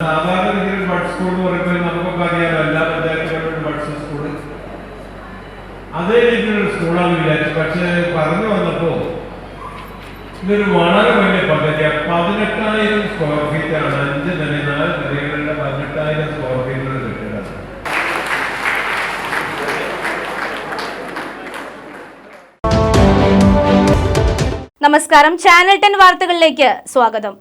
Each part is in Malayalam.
സാധാരണ രീതിയിൽ ബഡ് സ്കൂൾ എന്ന് പറയുമ്പോൾ നമുക്കൊക്കെ അറിയാമല്ലോ എല്ലാ ബഡ്സ് സ്കൂൾ അതേ രീതിയിലുള്ള സ്കൂളാണ് വിചാരിച്ചു പക്ഷേ പറഞ്ഞു വന്നപ്പോ ഇതൊരു വളരെ വലിയ പദ്ധതിയാണ് പതിനെട്ടായിരം സ്ക്വയർ ഫീറ്റാണ് അഞ്ച് നില നാല് നിലകളുടെ പതിനെട്ടായിരം സ്ക്വയർ ഫീറ്റുകൾ കിട്ടുന്നത്. നമസ്കാരം. ചാനൽ ടെൻ വാർത്തകളിലേക്ക് സ്വാഗതം.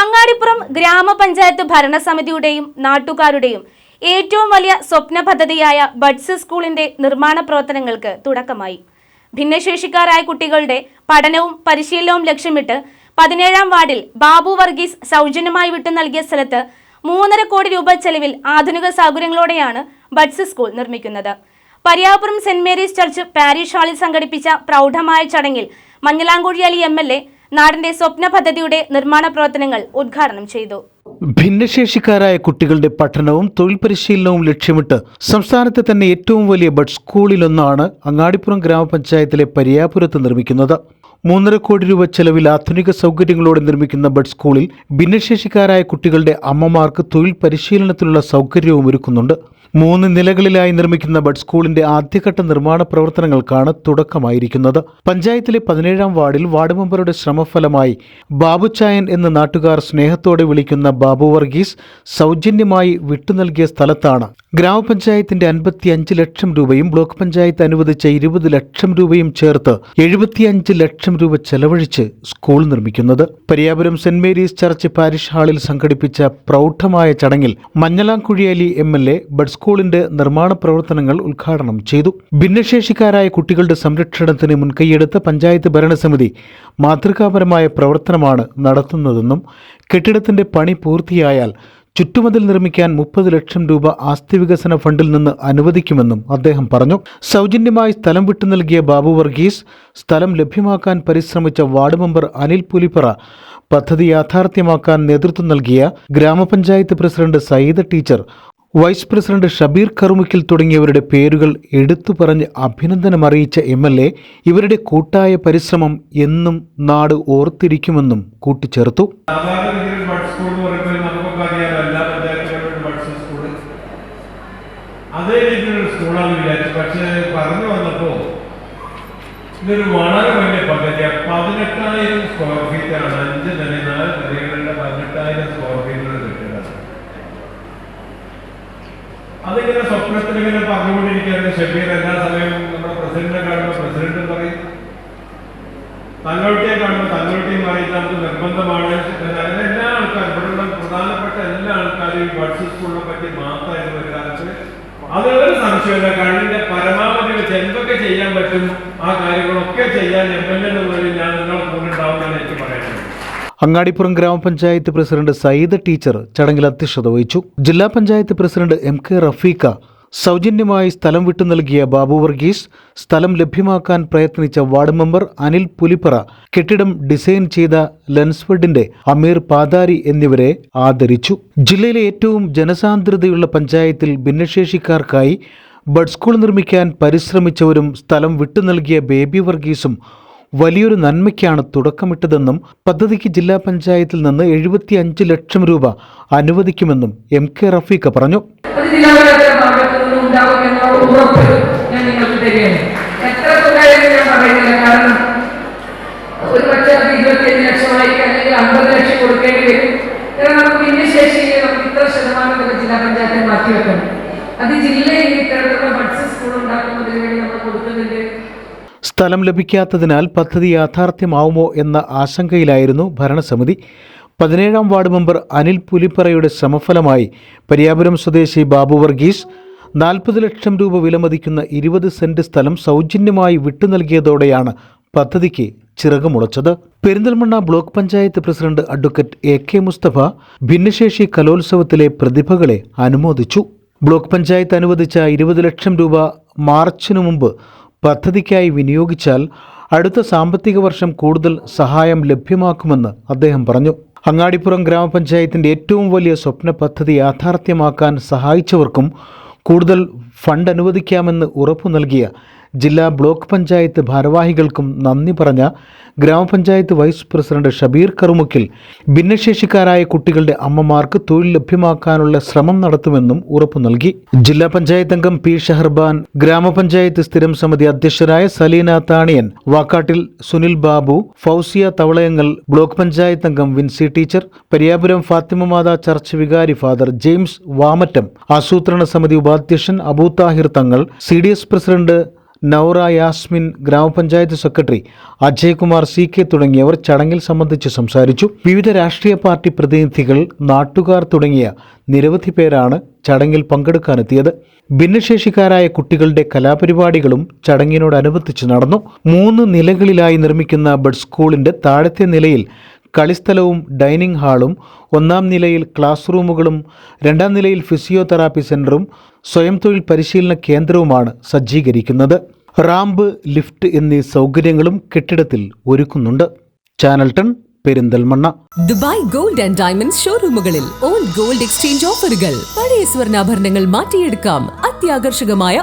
അങ്ങാടിപ്പുറം ഗ്രാമപഞ്ചായത്ത് ഭരണസമിതിയുടെയും നാട്ടുകാരുടെയും ഏറ്റവും വലിയ സ്വപ്ന പദ്ധതിയായ ബഡ്സ് സ്കൂളിന്റെ നിർമ്മാണ പ്രവർത്തനങ്ങൾക്ക് തുടക്കമായി. ഭിന്നശേഷിക്കാരായ കുട്ടികളുടെ പഠനവും പരിശീലനവും ലക്ഷ്യമിട്ട് പതിനേഴാം വാർഡിൽ ബാബു വർഗീസ് സൗജന്യമായി വിട്ടു നൽകിയ സ്ഥലത്ത് മൂന്നര കോടി രൂപ ചെലവിൽ ആധുനിക സൗകര്യങ്ങളോടെയാണ് ബഡ്സ് സ്കൂൾ നിർമ്മിക്കുന്നത്. Pariyapuram saint Mary's church parish ഹാളിൽ സംഘടിപ്പിച്ച പ്രൗഢമായ ചടങ്ങിൽ Manjalamkuzhi Ali M L A നാടിന്റെ സ്വപ്ന പദ്ധതിയുടെ നിർമ്മാണ പ്രവർത്തനങ്ങൾ ഉദ്ഘാടനം ചെയ്തു. ഭിന്നശേഷിക്കാരായ കുട്ടികളുടെ പഠനവും തൊഴിൽ പരിശീലനവും ലക്ഷ്യമിട്ട് സംസ്ഥാനത്തെ തന്നെ ഏറ്റവും വലിയ ബഡ് സ്കൂളിലൊന്നാണ് അങ്ങാടിപ്പുറം ഗ്രാമപഞ്ചായത്തിലെ പരിയാപുരത്ത് നിർമ്മിക്കുന്നത്. മൂന്നര കോടി രൂപ ചെലവിൽ ആധുനിക സൗകര്യങ്ങളോടെ നിർമ്മിക്കുന്ന ബഡ് സ്കൂളിൽ ഭിന്നശേഷിക്കാരായ കുട്ടികളുടെ അമ്മമാർക്ക് തൊഴിൽ പരിശീലനത്തിനുള്ള സൗകര്യവും ഒരുക്കുന്നുണ്ട്. മൂന്ന് നിലകളിലായി നിർമ്മിക്കുന്ന ബഡ് സ്കൂളിന്റെ ആദ്യഘട്ട നിർമ്മാണ പ്രവർത്തനങ്ങൾക്കാണ് തുടക്കമായിരിക്കുന്നത്. പഞ്ചായത്തിലെ പതിനേഴാം വാർഡിൽ വാർഡ് മെമ്പറുടെ ശ്രമഫലമായി ബാബുചായൻ എന്ന നാട്ടുകാർ സ്നേഹത്തോടെ വിളിക്കുന്ന ബാബു വർഗീസ് സൗജന്യമായി വിട്ടുനൽകിയ സ്ഥലത്താണ്. ഗ്രാമപഞ്ചായത്തിന്റെ അൻപത്തിയഞ്ച് ലക്ഷം രൂപയും ബ്ലോക്ക് പഞ്ചായത്ത് അനുവദിച്ച ഇരുപത് ലക്ഷം രൂപയും ചേർത്ത് എഴുപത്തിയഞ്ച് ലക്ഷം രൂപ ചെലവഴിച്ച് സ്കൂൾ നിർമ്മിക്കുന്നത്. Pariyapuram saint Mary's church parish ഹാളിൽ സംഘടിപ്പിച്ച പ്രൗഢമായ ചടങ്ങിൽ Manjalamkuzhi Ali M L A bud സ്കൂളിന്റെ നിർമ്മാണ പ്രവർത്തനങ്ങൾ ഉദ്ഘാടനം ചെയ്തു. ഭിന്നശേഷിക്കാരായ കുട്ടികളുടെ സംരക്ഷണത്തിന് മുൻകൈയെടുത്ത പഞ്ചായത്ത് ഭരണസമിതി മാതൃകാപരമായ പ്രവർത്തനമാണ് നടത്തുന്നതെന്നും കെട്ടിടത്തിന്റെ പണി പൂർത്തിയായാൽ ചുറ്റുമതിൽ നിർമ്മിക്കാൻ മുപ്പത് ലക്ഷം രൂപ ആസ്തി വികസന ഫണ്ടിൽ നിന്ന് അനുവദിക്കുമെന്നും അദ്ദേഹം പറഞ്ഞു. സൗജന്യമായി സ്ഥലം വിട്ടു നൽകിയ ബാബു വർഗീസ് സ്ഥലം ലഭ്യമാക്കാൻ പരിശ്രമിച്ച വാർഡ് മെമ്പർ അനിൽ പുലിപ്പറ പദ്ധതി യാഥാർത്ഥ്യമാക്കാൻ നേതൃത്വം നൽകിയ ഗ്രാമപഞ്ചായത്ത് president Sayyida teacher vice president Shabeer Karumukkil തുടങ്ങിയവരുടെ പേരുകൾ എടുത്തു പറഞ്ഞ് അഭിനന്ദനം അറിയിച്ച എം എൽ എ ഇവരുടെ കൂട്ടായ പരിശ്രമം എന്നും നാട് ഓർത്തിരിക്കുമെന്നും കൂട്ടിച്ചേർത്തു. അതേ രീതിയിലുള്ള സ്കൂളാണ് വിചാരിച്ചു പക്ഷേ പറഞ്ഞു വന്നപ്പോൾ ഇതൊരു വളരെ വലിയ പദ്ധതിയാണ്. പതിനെട്ടായിരം സ്ക്വയർ ഫീറ്റ് ആണ്. അഞ്ച് നില നാല് നിലകളുടെ പതിനെട്ടായിരം സ്ക്വയർ ഫീറ്റുകൾ കെട്ടിടം അതിങ്ങനെ സ്വപ്നത്തിൽ ഇങ്ങനെ പറഞ്ഞുകൊണ്ടിരിക്കുകയാണ്. ഷബീർ എല്ലാ സമയവും നമ്മുടെ പ്രസിഡന്റിനെ കാണുമ്പോൾ പ്രസിഡന്റ് പറയും. തങ്ങളുടെയും കാണുമ്പോൾ തങ്ങളുടെയും അറിയില്ല നമുക്ക് നിർബന്ധമാണ്. അങ്ങനെ എല്ലാ ആൾക്കാരും ഇവിടെയുള്ള പ്രധാനപ്പെട്ട എല്ലാ ആൾക്കാരും ബഡ്സ് സ്കൂളിനെ പറ്റി മാത്രമായിരുന്നു ഒരു കാലത്ത് അതൊരു സംശയമില്ല കഴിഞ്ഞ പരമാവധി വെച്ച് എന്തൊക്കെ ചെയ്യാൻ പറ്റും ആ കാര്യങ്ങളൊക്കെ ചെയ്യാൻ എം എൽ എ ഞാൻ നിങ്ങളുടെ കൂടെ ഉണ്ടാവുമെന്നാണ് എനിക്ക് പറയുന്നത് അങ്ങാടിപ്പുറം ഗ്രാമപഞ്ചായത്ത് പ്രസിഡന്റ് സയ്യിദ് ടീച്ചർ ചടങ്ങിൽ അധ്യക്ഷത വഹിച്ചു. ജില്ലാ panchayat president M K Rafeeqa സൗജന്യമായി സ്ഥലം വിട്ടു നൽകിയ ബാബു വർഗീസ് സ്ഥലം ലഭ്യമാക്കാൻ പ്രയത്നിച്ച വാർഡ് മെമ്പർ അനിൽ പുലിപ്പറ കെട്ടിടം ഡിസൈൻ ചെയ്ത ലെൻസ്ഫെഡിന്റെ അമീർ പാതാരി എന്നിവരെ ആദരിച്ചു. ജില്ലയിലെ ഏറ്റവും ജനസാന്ദ്രതയുള്ള പഞ്ചായത്തിൽ ഭിന്നശേഷിക്കാർക്കായി ബഡ് സ്കൂൾ നിർമ്മിക്കാൻ പരിശ്രമിച്ചവരും സ്ഥലം വിട്ടു നൽകിയ ബേബി വർഗീസും വലിയൊരു നന്മയ്ക്കാണ് തുടക്കമിട്ടതെന്നും പദ്ധതിക്ക് ജില്ലാ പഞ്ചായത്തിൽ നിന്ന് എഴുപത്തി അഞ്ച് ലക്ഷം രൂപ അനുവദിക്കുമെന്നും എം കെ റഫീഖ പറഞ്ഞു. അത് ഇത്ര ജില്ലാ പഞ്ചായത്തിൽ അത് ജില്ലയിൽ ഇത്തരത്തിലുള്ള ബഡ്സ് സ്കൂൾ ഉണ്ടാക്കുന്നതിന് വേണ്ടി നമ്മൾ കൊടുക്കുന്നുണ്ട്. സ്ഥലം ലഭിക്കാത്തതിനാൽ പദ്ധതി യാഥാർത്ഥ്യമാവുമോ എന്ന ആശങ്കയിലായിരുന്നു ഭരണസമിതി. പതിനേഴാം വാർഡ് മെമ്പർ അനിൽ പുലിപ്പറയുടെ ശ്രമഫലമായി പരിയാപുരം സ്വദേശി ബാബു വർഗീസ് നാൽപ്പത് ലക്ഷം രൂപ വിലമതിക്കുന്ന ഇരുപത് സെന്റ് സ്ഥലം സൗജന്യമായി വിട്ടു നൽകിയതോടെയാണ് പദ്ധതിക്ക് ചിറകുമുളച്ചത്. Perinthalmanna block panchayat president advocate A K Mustafa ഭിന്നശേഷി കലോത്സവത്തിലെ പ്രതിഭകളെ അനുമോദിച്ചു. ബ്ലോക്ക് പഞ്ചായത്ത് അനുവദിച്ച ഇരുപത് ലക്ഷം രൂപ മാർച്ചിനു മുമ്പ് പദ്ധതിക്കായി വിനിയോഗിച്ചാൽ അടുത്ത സാമ്പത്തിക വർഷം കൂടുതൽ സഹായം ലഭ്യമാക്കുമെന്ന് അദ്ദേഹം പറഞ്ഞു. അങ്ങാടിപ്പുറം ഗ്രാമപഞ്ചായത്തിന്റെ ഏറ്റവും വലിയ സ്വപ്ന പദ്ധതി യാഥാർത്ഥ്യമാക്കാൻ സഹായിച്ചവർക്കും കൂടുതൽ ഫണ്ട് അനുവദിക്കാമെന്ന് ഉറപ്പു നൽകിയ ജില്ലാ ബ്ലോക്ക് പഞ്ചായത്ത് ഭാരവാഹികൾക്കും നന്ദി പറഞ്ഞ ഗ്രാമപഞ്ചായത്ത് വൈസ് പ്രസിഡന്റ് ഷബീർ കറുമുക്കിൽ ഭിന്നശേഷിക്കാരായ കുട്ടികളുടെ അമ്മമാർക്ക് തൊഴിൽ ലഭ്യമാക്കാനുള്ള ശ്രമം നടത്തുമെന്നും ഉറപ്പു നൽകി. ജില്ലാ പഞ്ചായത്ത് അംഗം പി ഷഹർബാൻ ഗ്രാമപഞ്ചായത്ത് സ്ഥിരം സമിതി അധ്യക്ഷരായ സലീന താണിയൻ വാക്കാട്ടിൽ സുനിൽ ബാബു ഫൗസിയ തവളയങ്ങൾ ബ്ലോക്ക് പഞ്ചായത്ത് അംഗം വിൻസി ടീച്ചർ പരിയാപുരം ഫാത്തിമ മാതാ ചർച്ച് വികാരി ഫാദർ ജെയിംസ് വാമറ്റം ആസൂത്രണ സമിതി ഉപാധ്യക്ഷൻ Abu Thahir Thangal C D S president Noura Yasmin ഗ്രാമപഞ്ചായത്ത് സെക്രട്ടറി അജയ്കുമാർ സി കെ തുടങ്ങിയവർ ചടങ്ങിൽ സംബന്ധിച്ച് സംസാരിച്ചു. വിവിധ രാഷ്ട്രീയ പാർട്ടി പ്രതിനിധികൾ നാട്ടുകാർ തുടങ്ങിയ നിരവധി പേരാണ് ചടങ്ങിൽ പങ്കെടുക്കാനെത്തിയത്. ഭിന്നശേഷിക്കാരായ കുട്ടികളുടെ കലാപരിപാടികളും ചടങ്ങിനോടനുബന്ധിച്ച് നടന്നു. മൂന്ന് നിലകളിലായി നിർമ്മിക്കുന്ന ബഡ് സ്കൂളിന്റെ താഴത്തെ നിലയിൽ കളിസ്ഥലവും ഡൈനിങ് ഹാളും ഒന്നാം നിലയിൽ ക്ലാസ് റൂമുകളും രണ്ടാം നിലയിൽ ഫിസിയോതെറാപ്പി സെന്ററും സ്വയം തൊഴിൽ പരിശീലന കേന്ദ്രവുമാണ് സജ്ജീകരിക്കുന്നത്. റാമ്പ് ലിഫ്റ്റ് എന്നീ സൗകര്യങ്ങളും കെട്ടിടത്തിൽ ഒരുക്കുന്നുണ്ട്. Channel Perinthalmanna. Dubai gold and diamond ഷോറൂമുകളിൽ old gold exchange ഓഫറുകൾ. പഴയ സ്വർണാഭരണങ്ങൾ മാറ്റിയെടുക്കാം. അത്യാകർഷകമായ